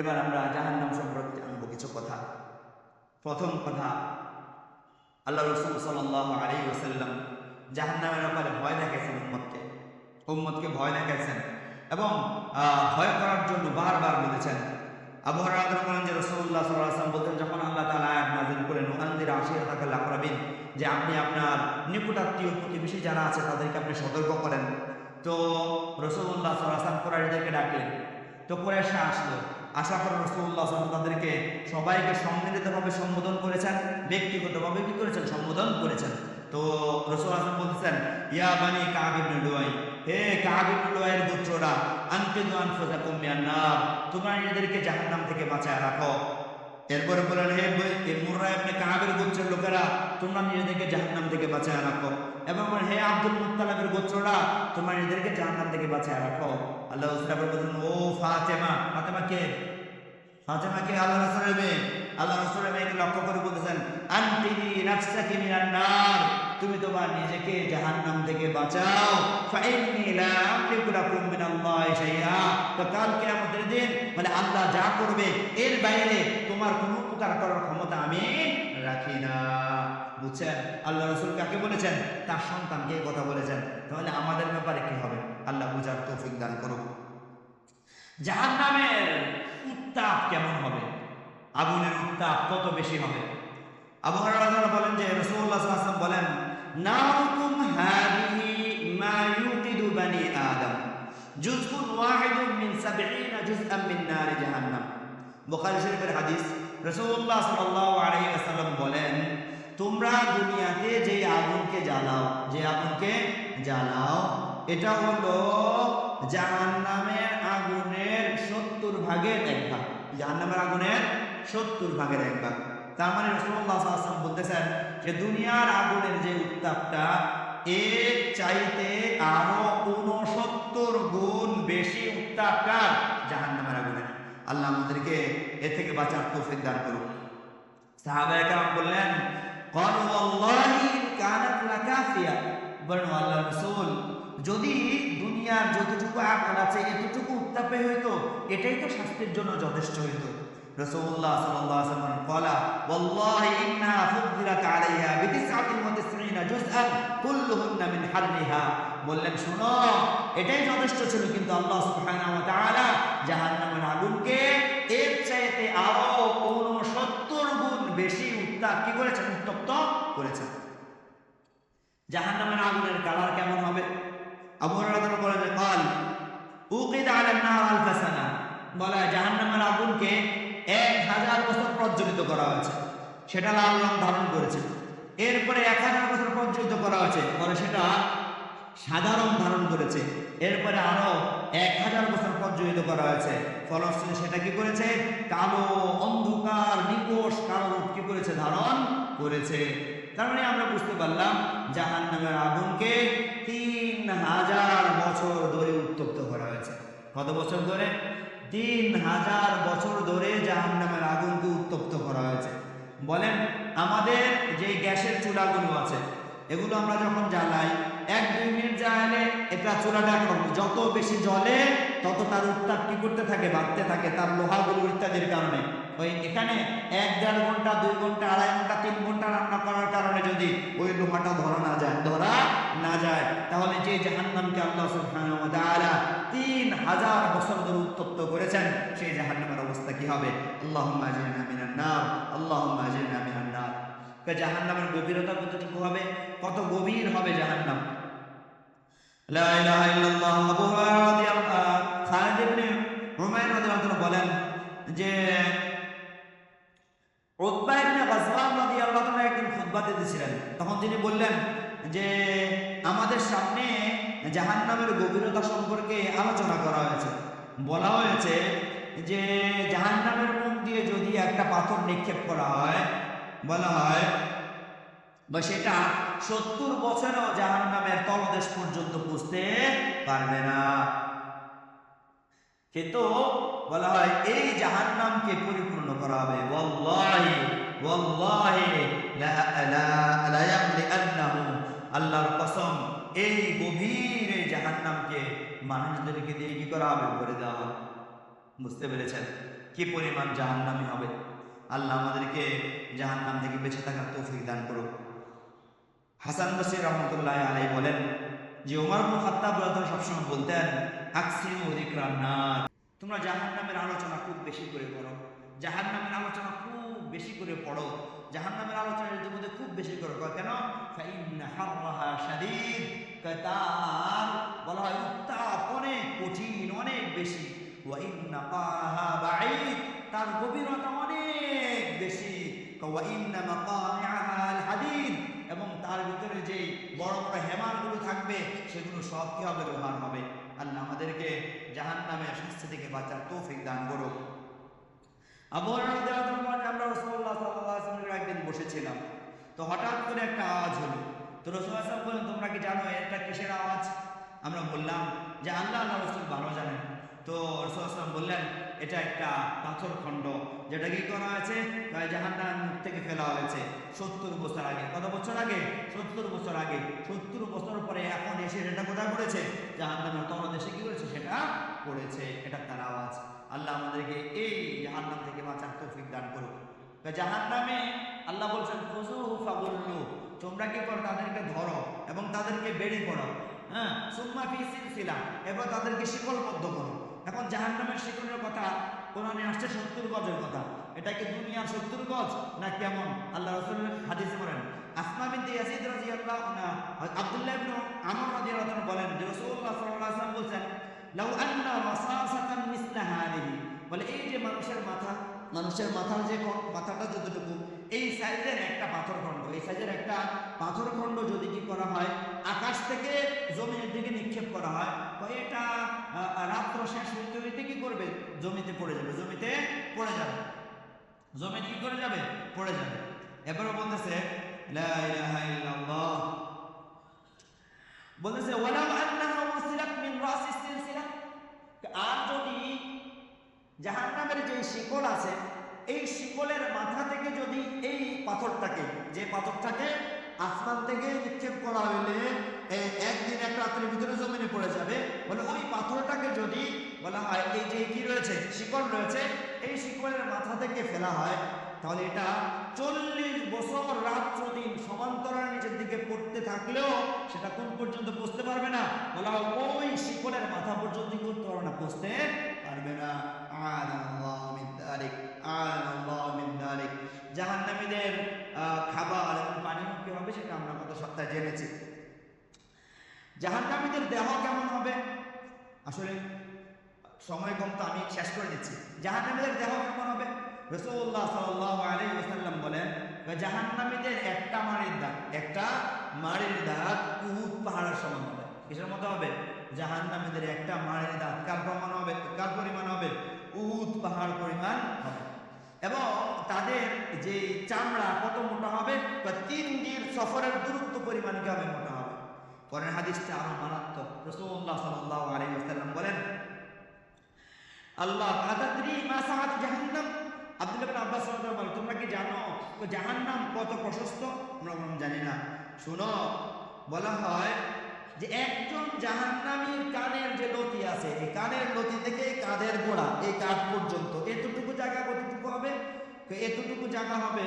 এবার আমরা জাহান্নাম সম্পর্কে আনব কিছু কথা। প্রথম কথা, আল্লাহ রসুল সাল্লাহ আলী ওসাল্লাম জাহান্নামের ব্যাপারে ভয় দেখাইছেন উম্মতকে। উম্মতকে ভয় দেখাইছেন এবং ভয় করার জন্য বারবার বলেছেন। আবু হরাদ বলেন যে বলতেন, যখন করেন তাকে যে আপনি আপনার যারা আছে, তাদেরকে আপনি সতর্ক করেন। তো তো আসলো। আশা করে রসুল্লাহ তাদেরকে সবাইকে সম্মিলিতভাবে সম্বোধন করেছেন, ব্যক্তিগতভাবে কি করেছেন? সম্বোধন করেছেন। তো রসুল আসলাম বলতেছেন, ইয়া বানি কাবিব লুয়াই, হে কাবিব লুয়াইয়ের পুত্ররা আনকে আনফুসাকুম মিনান নার, তোমরা নিজেদেরকে জাহান্নাম থেকে বাঁচায় রাখো। এরপরে বলেন হে মুর্রা ইবনে কাহাবের গোত্রের লোকেরা, তোমরা নিজেদেরকে জাহান্নাম থেকে বাঁচায় রাখো। এবং হে আব্দুল মুতালাবের গোত্ররা, তোমরা নিজেদেরকে জাহান্নাম থেকে বাঁচায় রাখো। আল্লাহ উসরাফ বলছেন ও ফাতেমা ফাতেমা কে? ফাতেমা কে? আল্লাহ রসুলের মেয়ে। আল্লাহ রসুলের মেয়েকে লক্ষ্য করে বলতেছেন, আনতিনি নার। তুমি তোমার নিজেকে জাহান্নাম থেকে বাঁচাও। তো কাল দিন মানে আল্লাহ যা করবে, এর বাইরে তোমার কোনো উপকার করার ক্ষমতা আমি রাখি না। বুঝছেন? আল্লাহ রসুল কাকে বলেছেন? তার সন্তানকে কথা বলেছেন। তাহলে আমাদের ব্যাপারে কি হবে? আল্লাহ বুঝার তৌফিক দান করুক। জাহান্নামের উত্তাপ কেমন হবে? আগুনের উত্তাপ কত বেশি হবে? আবু হুরায়রা বলেন যে ওয়াসাল্লাম বলেন নারুকুম হাদিহি মা ইউকিদু বানি আদম জুজউন ওয়াহিদুন মিন 70 জুজআন মিন নার জাহান্নাম বুখারী শরীফের হাদিস রাসূলুল্লাহ সাল্লাল্লাহু আলাইহি ওয়াসাল্লাম বলেন, তোমরা দুনিয়াতে যে আগুনকে জ্বালাও যে আগুনকে জ্বালাও, এটা হলো জাহান্নামের আগুনের সত্তর ভাগের এক ভাগ। জাহান্নামের আগুনের সত্তর ভাগের এক ভাগ। তার মানে রসুল্লাহ বলতেছেন যে দুনিয়ার আগুনের যে উত্তাপটা, এর চাইতে আরও উনসত্তর গুণ বেশি উত্তাপটা জাহান্নামের আগুনের। আল্লাহ আমাদেরকে এ থেকে বাঁচার তৌফিক দান করুন সাহাবায়ে বললেন লাকাফিয়া বলেন আল্লাহ রাসূল, যদি দুনিয়ার যতটুকু আগুন আছে, এতটুকু উত্তাপে হইতো, এটাই তো শাস্তির জন্য যথেষ্ট হইতো। রাসূলুল্লাহ সাল্লাল্লাহু আলাইহি ওয়াসাল্লাম ক্বালা ওয়াল্লাহি ইন্না ফুদ্দিলাত আলাইহা বিতিসআতিন ওয়া তিসঈনা জুজআন কুল্লুহুন্না মিন হাররিহা বললেন শুনো এটাই যথেষ্ট ছিল কিন্তু আল্লাহ সুবহানাহু ওয়া তাআলা জাহান্নামের আগুনকে এর চাইতে আরো 69 গুণ বেশি উত্তাপ কি করেছেন উত্তপ্ত করেছেন জাহান্নামের আগুনের কালার কেমন হবে আবু হুরায়রা বলেন যে قال উকিদ আলা নার আলফা সানা বলা হয় জাহান্নামের আগুনকে এক হাজার বছর প্রজ্বলিত করা হয়েছে। সেটা লাল রং ধারণ করেছে। এরপরে এক হাজার বছর প্রজ্বলিত করা হয়েছে। পরে সেটা সাদা রং ধারণ করেছে। এরপরে আরও এক হাজার বছর প্রজ্বলিত করা হয়েছে। ফলশ্রুতি সেটা কি করেছে? কালো অন্ধকার নিকোষ কালো রূপ কি করেছে? ধারণ করেছে। তার মানে আমরা বুঝতে পারলাম জাহান নামের আগুনকে তিন হাজার বছর ধরে উত্তপ্ত করা হয়েছে। কত বছর ধরে? তিন হাজার বছর বলেন, আমাদের যেই গ্যাসের চুলাগুলো আছে, এগুলো আমরা যখন জ্বালাই, এক দুই মিনিট জ্বালালে এটা চুলাটা যত বেশি জলে তত তার উত্তাপ কি করতে থাকে, বাড়তে থাকে, তার লোহাগুলো ইত্যাদির কারণে। ওই এখানে এক দেড় ঘণ্টা, দুই ঘণ্টা, আড়াই ঘণ্টা, তিন ঘণ্টা রান্না করার কারণে যদি ওই লোহাটা ধরা না যায়, ধরা না যায়, তাহলে যে জাহান্নামকে আল্লাহ সুবহানাহু তিন হাজার বছর ধরে উত্তপ্ত করেছেন, সেই জাহান্নামের অবস্থা কি হবে? আল্লাহুম্মা আজরিনা মিনান নার, আল্লাহুম্মা আজরিনা জাহান্নামের গভীরতা কতটুকু হবে? কত গভীর হবে জাহান্নাম? লা বলেন যে দিতেছিলেন। তখন তিনি বললেন যে, আমাদের সামনে জাহান্নামের গভীরতা সম্পর্কে আলোচনা করা হয়েছে। বলা হয়েছে যে, জাহান্নামের মুখ দিয়ে যদি একটা পাথর নিক্ষেপ করা হয়, বলা হয়, বা সেটা সত্তর বছরেও জাহান নামের তলদেশ পর্যন্ত পুষতে পারবে না। কিন্তু বলা হয়, এই জাহান নামকে পরিপূর্ণ করা হবে। আল্লাহর কসম, এই গভীর এই জাহান নামকে মানুষদেরকে দিয়ে কি করা হবে? ভরে দেওয়া হবে। বুঝতে পেরেছেন? কি পরিমাণ জাহান্নামি হবে? আল্লাহ আমাদেরকে জাহান্নাম থেকে বেঁচে থাকার তৌফিক দান করুক। হাসান বসির রহমতুল্লাহ আলাই বলেন যে ইবনে খাত্তাব সবসময় বলতেন আকসিরু যিকরান নার তোমরা জাহান্নামের আলোচনা খুব বেশি করে করো জাহান্নামের আলোচনা খুব বেশি করে পড়ো। জাহান্নামের আলোচনা এর মধ্যে খুব বেশি করে কয় কেন? ফাইন্না হাররাহা শাদীদ। কয় তার বলা হয় উত্তাপ, অনেক কঠিন, অনেক বেশি। তার গভীরতা অনেক বেশি। মাকামিআহা এবং তার ভিতরে যে বড় বড় হেমারগুলো থাকবে, সেগুলো সব কি হবে? হবে। আল্লাহ আমাদেরকে জাহান নামের শাস্তি থেকে বাঁচার তৌফিক দান করুক। আমরা রাসূলুল্লাহ সাল্লাল্লাহু একদিন বসেছিলাম। তো হঠাৎ করে একটা আওয়াজ হলো। তো রসুল্লাহ বললেন তোমরা কি জানো এটা কিসের আওয়াজ? আমরা বললাম যে, আল্লাহ আল্লাহ, রসুল ভালো জানেন। তো রসুল বললেন এটা একটা পাথর খণ্ড। যেটা কি করা হয়েছে? জাহান্নাম থেকে ফেলা হয়েছে। সত্তর বছর আগে। কত বছর আগে? সত্তর বছর আগে। সত্তর বছর পরে এখন এসে এটা কোথায় পড়েছে? জাহান্নামের তলদেশে কি করেছে? সেটা পড়েছে। এটা তার আওয়াজ। আল্লাহ আমাদেরকে এই জাহান্নাম থেকে বাঁচার তৌফিক দান করুক। জাহান্নামে আল্লাহ বলছেন ফাগুল্লু। তোমরা কি করো? তাদেরকে ধরো এবং তাদেরকে বেড়ে করো হ্যাঁ? সুম্মা ফি সিলসিলা। এবার তাদেরকে শিকলবদ্ধ করো। এখন জাহান্নামের শিকলের কথা, কোরআনে আসছে সত্তর গজের কথা। এটা কি দুনিয়ার সত্তর গজ? না কেমন? আল্লাহ রসুল হাদিসে বলেন, আসমা বিনতে ইয়াসিদ রাদিয়াল্লাহু আনহা, আব্দুল্লাহ ইবনে আমর রাদিয়াল্লাহু বলেন যে রাসূলুল্লাহ সাল্লাল্লাহু আলাইহি ওয়াসাল্লাম বলেন লাউ আন্না রাসাসাতান মিসলা হাদিহি। বলে, এই যে মানুষের মাথা, মানুষের মাথার যে মাথাটা যতটুকু এই সাইজের একটা পাথর খণ্ড এই সাইজের একটা পাথর খণ্ড যদি কি করা হয়, আকাশ থেকে জমিনের দিকে নিক্ষেপ করা হয়, তো এটা রাত্র শেষ হইতে হইতে কি করবে? জমিতে পড়ে যাবে, জমিতে পড়ে যাবে। জমি কি করে যাবে? পড়ে যাবে। এবারও বলতেছে বলতেছে আর যদি জাহান্নামের যে শিকল আছে এই শিকলের মাথা থেকে যদি এই পাথরটাকে, যে পাথরটাকে আসমান থেকে নিক্ষেপ করা হইলে একদিন এক রাত্রের ভিতরে জমিনে পড়ে যাবে। বলে ওই পাথরটাকে যদি বলা হয়, এই যে কি রয়েছে, শিকল রয়েছে, এই শিকলের মাথা থেকে ফেলা হয়, তাহলে এটা চল্লিশ বছর রাত্র দিন সমান্তরাল নিচের দিকে পড়তে থাকলেও সেটা কোন পর্যন্ত পৌঁছতে পারবে না? বলা হয় ওই শিকলের মাথা পর্যন্ত কি করতে পারবে না পৌঁছতে পারবে না। যালিক আল্লাহ জাহান্নামীদের খাবার এবং পানীয় কি হবে সেটা আমরা গত সপ্তাহে জেনেছি। জাহান্নামীদের দেহ কেমন হবে? আসলে সময় কম তো আমি শেষ করে দিচ্ছি। জাহান্নামীদের দেহ কেমন হবে? রসুল্লাহ সাল্লাল্লাহু আলাইহি ওয়াসাল্লাম বলেন জাহান্নামীদের একটা মাড়ির দাগ, একটা মাড়ির দাগ উহুদ পাহাড়ের সমান হবে। কিসের মতো হবে? জাহান্নামীদের একটা মাড়ির দাগ। কার প্রমাণ হবে? কার পরিমাণ হবে? উহুদ পাহাড় পরিমাণ হবে। এবং তাদের যে চামড়া কত মোটা হবে বা তিন দিন সফরের দূরত্ব পরিমাণ কি হবে মোটা হবে? পরের হাদিসটা আরও মারাত্মক। রসুল্লাহ সাল্লাল্লাহু আলাইহি বলেন আল্লাহ আতাদ্রি মা সাহাত জাহান্নাম। আব্দুল্লাহ আব্বাস বলেন, তোমরা কি জানো জাহান্নাম কত প্রশস্ত? আমরা জানি না। শুনো বলা হয় যে একজন জাহান্নামীর কানের যে লতি আছে, এই কানের লতি থেকে এই কাঁধের গোড়া? এই কাঁধ পর্যন্ত। এতটুকু জায়গা কতটুকু হবে? এতটুকু জায়গা হবে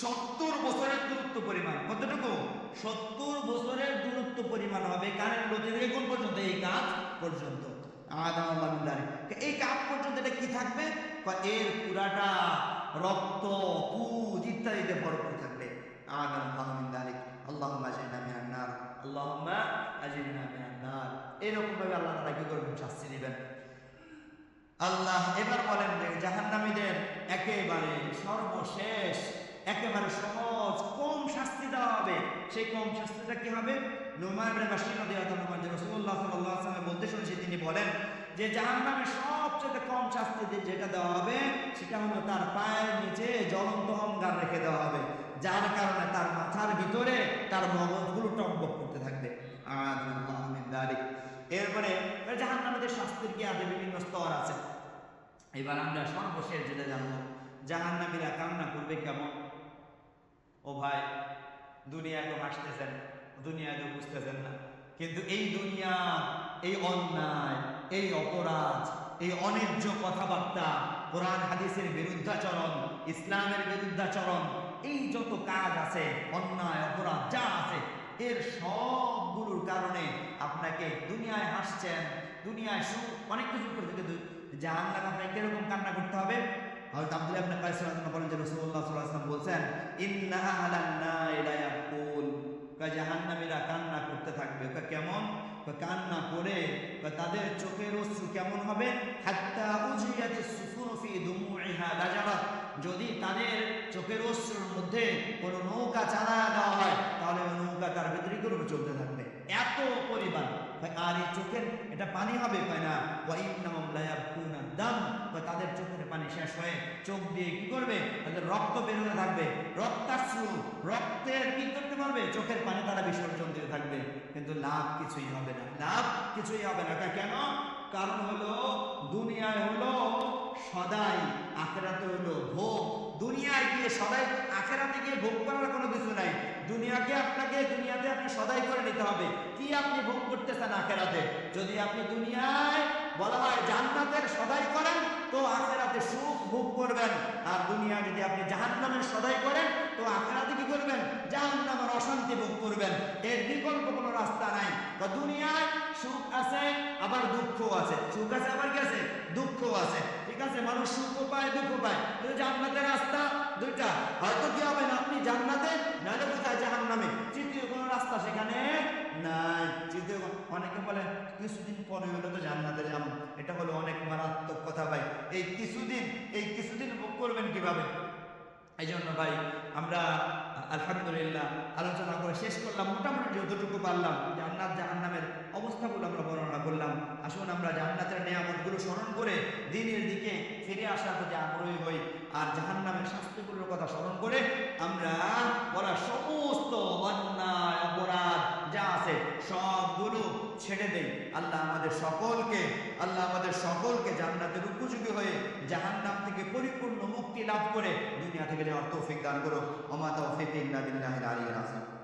সত্তর বছরের দূরত্ব পরিমাণ। কতটুকু? সত্তর বছরের দূরত্ব পরিমাণ হবে কানের লতি থেকে কোন পর্যন্ত? এই কাঁধ পর্যন্ত। এই কাপ পর্যন্ত এটা কি থাকবে? এর পুরাটা রক্ত, পুজ ইত্যাদিতে ভরপুর থাকবে। আদাম বান্দারে আল্লাহ আজিনা মিনান নার আল্লাহুম্মা আজিনা মিনান নার। এরকম ভাবে আল্লাহ তাআলা কি করবেন? শাস্তি দিবেন। আল্লাহ এবার বলেন যে, জাহান্নামীদের একেবারে সর্বশেষ, একেবারে সহজ, কম শাস্তি দেওয়া হবে। সেই কম শাস্তিটা কি হবে? নুমান ইবনে বাশির রাদিয়াল্লাহু আনহু যে, রাসূলুল্লাহ সাল্লাল্লাহু আলাইহি বলতে শুনেছি, তিনি বলেন যে জাহান্নামে সবচেয়ে কম শাস্তি যেটা দেওয়া হবে, সেটা হলো তার পায়ের নিচে জ্বলন্ত অঙ্গার রেখে দেওয়া হবে। যার কারণে তার মাথার ভিতরে তার মগজগুলো টকবক করতে থাকবে। এরপরে জাহান্নামীদের শাস্তির কি আছে বিভিন্ন স্তর আছে। এবার আমরা সর্বশেষ যেটা জানব, জাহান্নামীরা কান্না করবে কেমন? ও ভাই, দুনিয়ায় তো হাসতেছেন, দুনিয়ায় তো বুঝতেছেন না। কিন্তু এই দুনিয়া, এই অন্যায়, এই অপরাধ, এই অন্যায্য কথাবার্তা, কোরআন, হাদিসের বিরুদ্ধাচরণ, ইসলামের বিরুদ্ধাচরণ এই যত কাজ আছে, অন্যায়, অপরাধ যা আছে, এর সবগুলোর কারণে আপনাকে দুনিয়ায় হাসছেন, দুনিয়ায় সুখ অনেক কিছু করতে কিন্তু জাহান্নামে আপনাকে কীরকম কান্না করতে হবে? আব্দুল্লাহ ইবনে কায়স রাদিয়াল্লাহু বলেন যে লা ইয়াকুল। কয়, জাহান্নামীরা কান্না করতে থাকবে। কয়, কেমন? কান্না করে। তাদের চোখের অশ্রু কেমন হবে? হাত্তা উজিয়াতিস সুফুরু ফি দুমুইহা লাজারাত। যদি তাদের চোখের অশ্রুর মধ্যে কোনো নৌকা চালায়া দেওয়া হয়, তাহলে ওই নৌকা তার ভিতরে করে চলতে থাকবে। এত পরিমাণ। আর এই চোখের এটা পানি হবে? না। দাম। তাদের চোখের পানি শেষ হয়ে চোখ দিয়ে কি করবে? তাদের রক্ত বেরোতে থাকবে। রক্তাশ্রু, রক্তের কি করতে পারবে? চোখের পানি তারা বিসর্জন দিতে থাকবে। কিন্তু লাভ কিছুই হবে না। লাভ কিছুই হবে না। কেন? কারণ হলো, দুনিয়ায় হলো সদাই, আখেরাতে হলো ভোগ। দুনিয়ায় গিয়ে সদাই আখেরাতে গিয়ে ভোগ করার কোনো কিছু নাই। দুনিয়াকে আপনাকে, দুনিয়াতে আপনি সদাই করে নিতে হবে। কি আপনি ভোগ করতেছেন আখেরাতে? যদি আপনি দুনিয়ায় বলা হয় জান্নাতের সদাই করেন, তো আখেরাতে সুখ ভোগ করবেন। আর দুনিয়া যদি আপনি জাহান্নামের সদাই করেন, তো আখেরাতে কি করবেন? জাহান্নামের অশান্তি ভোগ করবেন। এর বিকল্প কোনো রাস্তা নাই। তো দুনিয়ায় সুখ আছে, আবার দুঃখ আছে। সুখ আছে, আবার কি আছে? দুঃখ আছে। ঠিক আছে, মানুষ সুখ পায়, দুঃখ পায়। কিন্তু জান্নাতের রাস্তা দুইটা। হয়তো কি হবে না, আপনি জান্নাতে? নাহলে কোথায়? জাহান্নামে। তৃতীয় কোনো রাস্তা সেখানে নাই। তৃতীয় অনেকে বলে, কিছুদিন পরে হলে তো জান্নাতে যাব। এটা হলো অনেক মারাত্মক কথা ভাই। এই কিছুদিন এই কিছুদিন ভোগ করবেন কীভাবে? এই জন্য ভাই, আমরা আলহামদুলিল্লাহ আলোচনা করে শেষ করলাম। মোটামুটি যতটুকু পারলাম। জান্নাত জাহান্নামের অবস্থাগুলো আমরা বর্ণনা করলাম। আসুন আমরা জান্নাতের নিয়ামতগুলো স্মরণ করে দিনের দিকে ফিরে আসার প্রতি আগ্রহী হই। আর জাহান্নামের শাস্তিগুলোর কথা স্মরণ করে আমরা বলা সমস্ত অন্যায়, অপরাধ যা আছে সবগুলো ছেড়ে দেই। আল্লাহ আমাদের সকলকে, আল্লাহ আমাদের সকলকে জান্নাতের উপযোগী হয়ে জাহান্নাম থেকে পরিপূর্ণ মুক্তি লাভ করে দুনিয়া থেকে যাওয়ার তৌফিক দান করো অমাতা তৌফিক ইল্লা বিল্লাহিল আলিয়্যিল